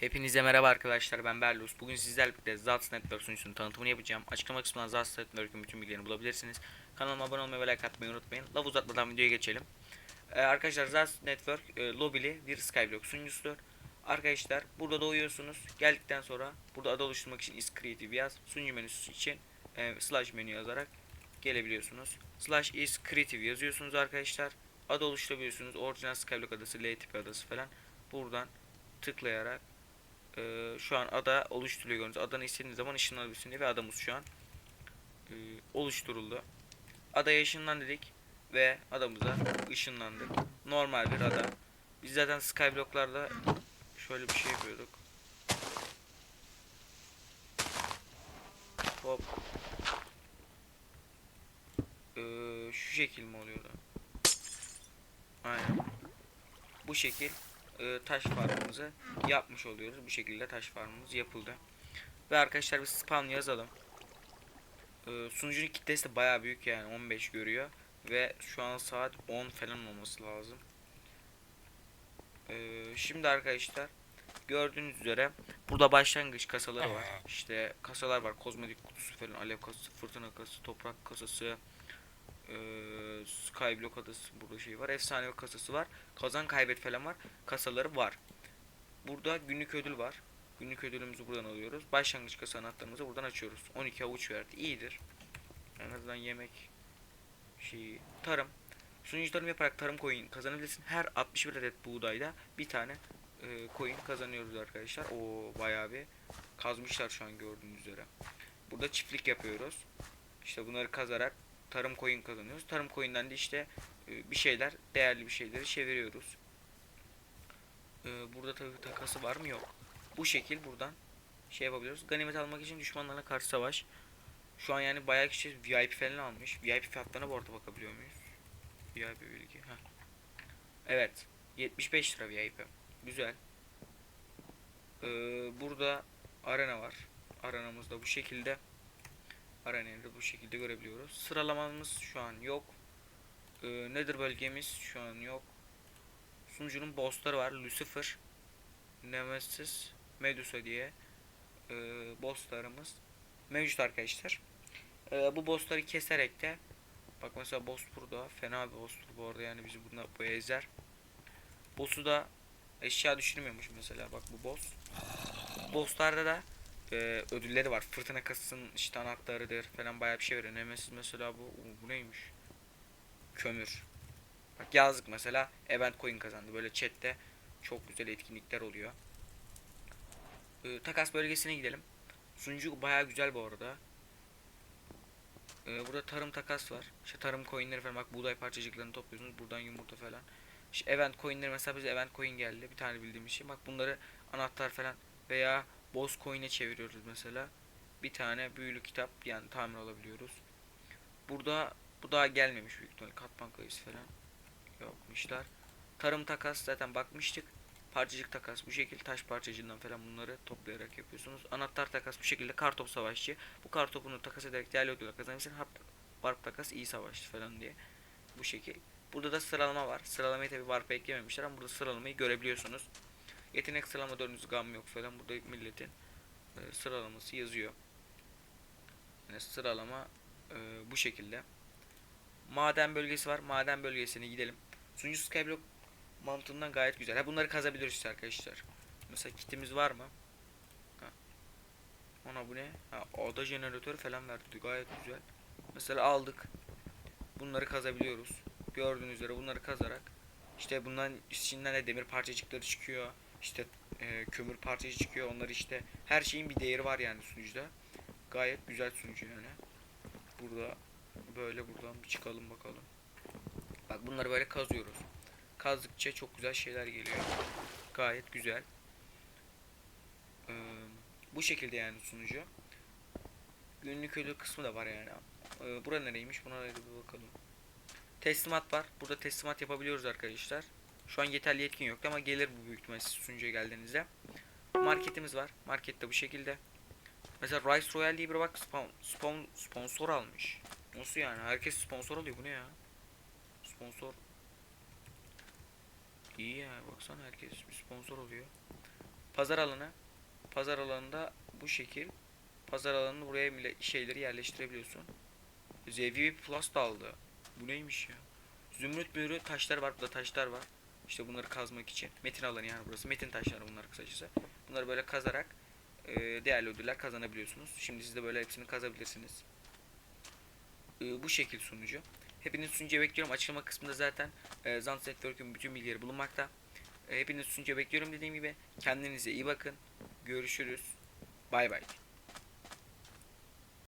Hepinize merhaba arkadaşlar ben Berlus. Bugün sizlerle birlikte Zats Network sunucusunun tanıtımını yapacağım. Açıklama kısmından Zats Network'ün bütün bilgilerini bulabilirsiniz. Kanalıma abone olmayı ve like atmayı unutmayın. Laf uzatmadan videoya geçelim. Ee, arkadaşlar Zats Network e, lobili bir Skyblock sunucusudur. Arkadaşlar burada doğuyorsunuz. Geldikten sonra burada ada oluşturmak için is creative yaz. Sunucu menüsü için e, slash menü yazarak gelebiliyorsunuz. Slash is creative yazıyorsunuz arkadaşlar. Ada oluşturabiliyorsunuz. Orijinal Skyblock adası, L tipi adası falan. Buradan tıklayarak ee, şu an ada oluşturuluyor gördüğünüz. Adanı istediğiniz zaman ışınlanabilirsiniz diye ve adamız şu an e, oluşturuldu. Adaya ışınlan dedik ve adamıza ışınlandık. Normal bir ada. Biz zaten skyblocklarda şöyle bir şey yapıyorduk. Hop. Ee, şu şekil mi oluyordu? Aynen. Bu şekil e, taş farmımızı yapmış oluyoruz. Bu şekilde taş farmımız yapıldı. Ve arkadaşlar bir spawn yazalım. E, sunucunun kitlesi de baya büyük yani 15 görüyor. Ve şu an saat 10 falan olması lazım. E, şimdi arkadaşlar gördüğünüz üzere burada başlangıç kasaları var. İşte kasalar var. Kozmetik kutusu falan, alev kasası, fırtına kasası, toprak kasası, e, Skyblock adası burada şey var. Efsane kasası var. Kazan kaybet falan var. Kasaları var. Burada günlük ödül var. Günlük ödülümüzü buradan alıyoruz. Başlangıç kasa anahtarımızı buradan açıyoruz. 12 avuç verdi. İyidir. En azından yemek şeyi tarım. Sunucu tarım yaparak tarım coin kazanabilirsin. Her 61 adet buğdayda bir tane e, coin kazanıyoruz arkadaşlar. O bayağı bir kazmışlar şu an gördüğünüz üzere. Burada çiftlik yapıyoruz. İşte bunları kazarak tarım coin kazanıyoruz. Tarım coin'den de işte e, bir şeyler, değerli bir şeyleri çeviriyoruz. E, burada tabii takası var mı? Yok. Bu şekil buradan şey yapabiliyoruz. Ganimet almak için düşmanlarla karşı savaş. Şu an yani bayağı kişi VIP falan almış. VIP fiyatlarına bu arada bakabiliyor muyuz? VIP bilgi. Heh. Evet. 75 lira VIP. Güzel. Ee, burada arena var. Arenamız da bu şekilde. Da bu şekilde görebiliyoruz. Sıralamamız şu an yok. Ee, nedir bölgemiz şu an yok. Sunucunun bossları var. Lucifer, Nemesis, Medusa diye e, bosslarımız mevcut arkadaşlar. E, bu bossları keserek de bak mesela boss burada fena bir boss'tur bu arada yani bizi bunda bu ezer. Boss'u da eşya düşürmüyormuş mesela bak bu boss. Boss'larda da e, ödülleri var. Fırtına kasasının işte anahtarıdır falan bayağı bir şey veriyor. Nemesis mesela bu bu neymiş? Kömür. Bak yazdık mesela event coin kazandı. Böyle chatte çok güzel etkinlikler oluyor. Ee, takas bölgesine gidelim. Sunucu bayağı güzel bu arada. Ee, burada tarım takas var. İşte tarım coinleri falan bak buğday parçacıklarını topluyorsunuz. Buradan yumurta falan. İşte event coinleri mesela bize event coin geldi. Bir tane bildiğim şey. Bak bunları anahtar falan veya boss coin'e çeviriyoruz mesela. Bir tane büyülü kitap yani tamir alabiliyoruz. Burada bu daha gelmemiş büyük ihtimalle katman kayısı falan yokmuşlar. Tarım takas zaten bakmıştık. Parçacık takas bu şekilde taş parçacığından falan bunları toplayarak yapıyorsunuz. Anahtar takas bu şekilde kartop savaşçı. Bu kartopunu takas ederek değerli ödüller kazanırsın. Harp, warp takas iyi savaşçı falan diye. Bu şekil. Burada da sıralama var. Sıralamayı tabi warp'a eklememişler ama burada sıralamayı görebiliyorsunuz. Yetenek sıralama dördüncü gam yok falan. Burada milletin e, sıralaması yazıyor. Yani sıralama e, bu şekilde. Maden bölgesi var. Maden bölgesine gidelim. Sunucu Skyblock mantığından gayet güzel. Ha bunları kazabiliriz işte arkadaşlar. Mesela kitimiz var mı? Ha. Ona bu ne? Ha, oda jeneratörü falan verdi. Gayet güzel. Mesela aldık. Bunları kazabiliyoruz. Gördüğünüz üzere bunları kazarak işte bundan içinden de demir parçacıkları çıkıyor. İşte e, kömür parçacığı çıkıyor. Onlar işte her şeyin bir değeri var yani sunucuda. Gayet güzel sunucu yani. Burada böyle buradan bir çıkalım bakalım. Bak bunları böyle kazıyoruz. Kazdıkça çok güzel şeyler geliyor. Gayet güzel. Ee, bu şekilde yani sunucu. Günlük ödül kısmı da var yani. Ee, bura nereymiş? Buna da bir bakalım. Teslimat var. Burada teslimat yapabiliyoruz arkadaşlar. Şu an yeterli yetkin yok ama gelir bu büyük ihtimalle siz sunucuya geldiğinizde. Marketimiz var. Markette bu şekilde. Mesela Rice Royale diye bir bak spon, spon, sponsor almış. Nasıl yani? Herkes sponsor alıyor. Bu ne ya? Sponsor. İyi ya. Baksana herkes bir sponsor oluyor. Pazar alanı. Pazar alanında bu şekil. Pazar alanını buraya bile şeyleri yerleştirebiliyorsun. ZVV Plus da aldı. Bu neymiş ya? Zümrüt mührü taşlar var. Burada taşlar var. İşte bunları kazmak için. Metin alanı yani burası. Metin taşları bunlar kısacası. Bunları böyle kazarak e, değerli ödüller kazanabiliyorsunuz. Şimdi siz de böyle hepsini kazabilirsiniz. E, bu şekil sunucu. Hepiniz sunucuya bekliyorum. Açıklama kısmında zaten e, Zant Network'ün bütün bilgileri bulunmakta. E, hepiniz sunucuya bekliyorum dediğim gibi. Kendinize iyi bakın. Görüşürüz. Bay bay.